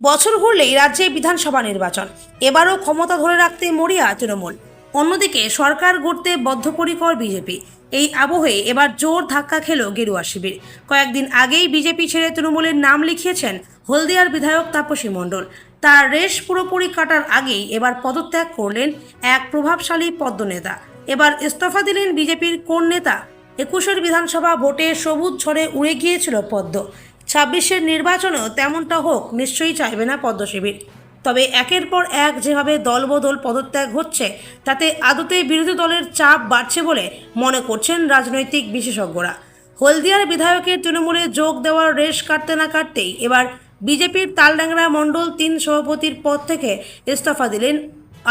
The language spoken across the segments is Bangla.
বছর ঘুরলেই রাজ্যে বিধানসভা নির্বাচন। এবারও ক্ষমতা ধরে রাখতে মরিয়া তৃণমূল। অন্যদিকে সরকার গড়তে বদ্ধপরিকর বিজেপি। এই আবহে এবার জোর ধাক্কা খেল গেরুয়া শিবির। কয়েকদিন আগেই বিজেপি ছেড়ে তৃণমূলের নাম লিখিয়েছেন হলদিয়ার বিধায়ক তাপসী মণ্ডল। তার রেশ পুরোপুরি কাটার আগেই এবার পদত্যাগ করলেন এক প্রভাবশালী পদ্মনেতা। এবার ইস্তফা দিলেন বিজেপির কোন নেতা? একুশের বিধানসভা ভোটে সবুজ ঝড়ে উড়ে গিয়েছিল পদ্ম। ছাব্বিশের নির্বাচনেও তেমনটা হোক, নিশ্চয়ই চাইবে না পদ্মশিবির। তবে একের পর এক যেভাবে দলবদল পদত্যাগ হচ্ছে, তাতে আদতে বিরোধী দলের চাপ বাড়ছে বলে মনে করছেন রাজনৈতিক বিশেষজ্ঞরা। হলদিয়ার বিধায়কের তৃণমূলে যোগ দেওয়ার রেশ কাটতে না কাটতেই এবার বিজেপির তালডাংরা মণ্ডল তিন সভাপতির পদ থেকে ইস্তফা দিলেন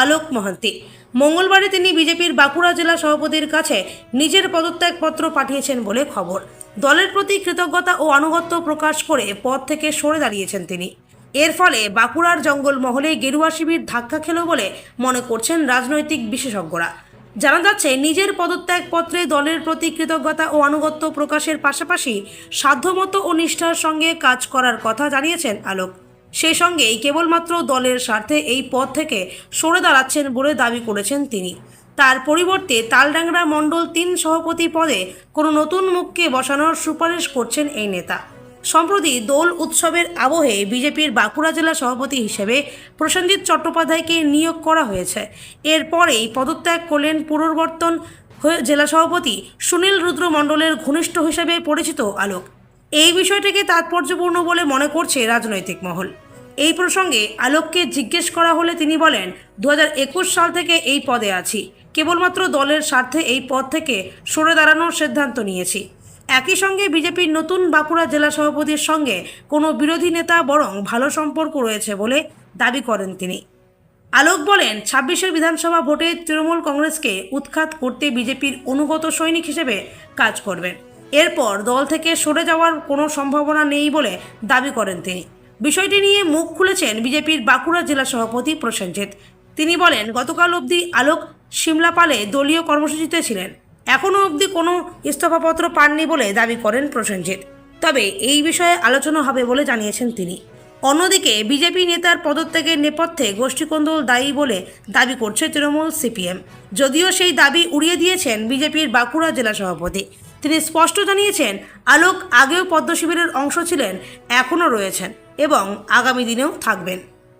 আলোক মহান্তি। মঙ্গলবারে তিনি বিজেপির বাঁকুড়া জেলা সভাপতির কাছে নিজের পদত্যাগপত্র পাঠিয়েছেন বলে খবর। দলের প্রতি কৃতজ্ঞতা ও আনুগত্য প্রকাশ করে পদ থেকে সরে দাঁড়িয়েছেন তিনি। এর ফলে বাঁকুড়ার জঙ্গলমহলে গেরুয়া শিবির ধাক্কা খেল বলে মনে করছেন রাজনৈতিক বিশেষজ্ঞরা। জানা যাচ্ছে, নিজের পদত্যাগপত্রে দলের প্রতি কৃতজ্ঞতা ও আনুগত্য প্রকাশের পাশাপাশি সাধ্যমতো ও নিষ্ঠার সঙ্গে কাজ করার কথা জানিয়েছেন আলোক। সেই সঙ্গেই কেবলমাত্র দলের স্বার্থে এই পদ থেকে সরে দাঁড়াচ্ছেন বলে দাবি করেছেন তিনি। তার পরিবর্তে তালডাংরা মণ্ডল তিন সভাপতি পদে কোনো নতুন মুখকে বসানোর সুপারিশ করছেন এই নেতা। সম্প্রতি দোল উৎসবের আবহে বিজেপির বাঁকুড়া জেলা সভাপতি হিসেবে প্রসেনজিৎ চট্টোপাধ্যায়কে নিয়োগ করা হয়েছে। এরপরেই পদত্যাগ করলেন পুনর্বর্তন জেলা সভাপতি সুনীল রুদ্র মণ্ডলের ঘনিষ্ঠ হিসেবে পরিচিত আলোক। এই বিষয়টিকে তাৎপর্যপূর্ণ বলে মনে করছে রাজনৈতিক মহল। এই প্রসঙ্গে আলোককে জিজ্ঞেস করা হলে তিনি বলেন দু হাজার একুশ সাল থেকে এই পদে আছি। কেবলমাত্র দলের স্বার্থে এই পদ থেকে সরে দাঁড়ানোর সিদ্ধান্ত নিয়েছি। একই সঙ্গে বিজেপির নতুন বাঁকুড়া জেলা সভাপতির সঙ্গে কোনো বিরোধী নেতা বরং ভালো সম্পর্ক রয়েছে বলে দাবি করেন তিনি। আলোক বলেন, ছাব্বিশের বিধানসভা ভোটে তৃণমূল কংগ্রেসকে উৎখাত করতে বিজেপির অনুগত সৈনিক হিসেবে কাজ করবেন এরপর দল থেকে সরে যাওয়ার কোনো সম্ভাবনা নেই বলে দাবি করেন তিনি। বিষয়টি নিয়ে মুখ খুলেছেন বিজেপির বাঁকুড়া জেলা সভাপতি প্রসেনজিৎ। তিনি বলেন, গতকাল অবধি আলোক সিমলাপালে দলীয় কর্মসূচিতে ছিলেন। এখনও অবধি কোনো ইস্তফাপত্র পাননি বলে দাবি করেন প্রসেনজিৎ। তবে এই বিষয়ে আলোচনা হবে বলে জানিয়েছেন তিনি। অন্যদিকে বিজেপি নেতার পদত্যাগের নেপথ্যে গোষ্ঠীকন্দল দায়ী বলে দাবি করছে তৃণমূল সিপিএম। যদিও সেই দাবি উড়িয়ে দিয়েছেন বিজেপির বাঁকুড়া জেলা সভাপতি। তিনি স্পষ্ট জানিয়েছেন, আলোক আগেও পদ্ম শিবিরের অংশ ছিলেন, এখনও রয়েছেন এবং আগামী দিনেও থাকবেন।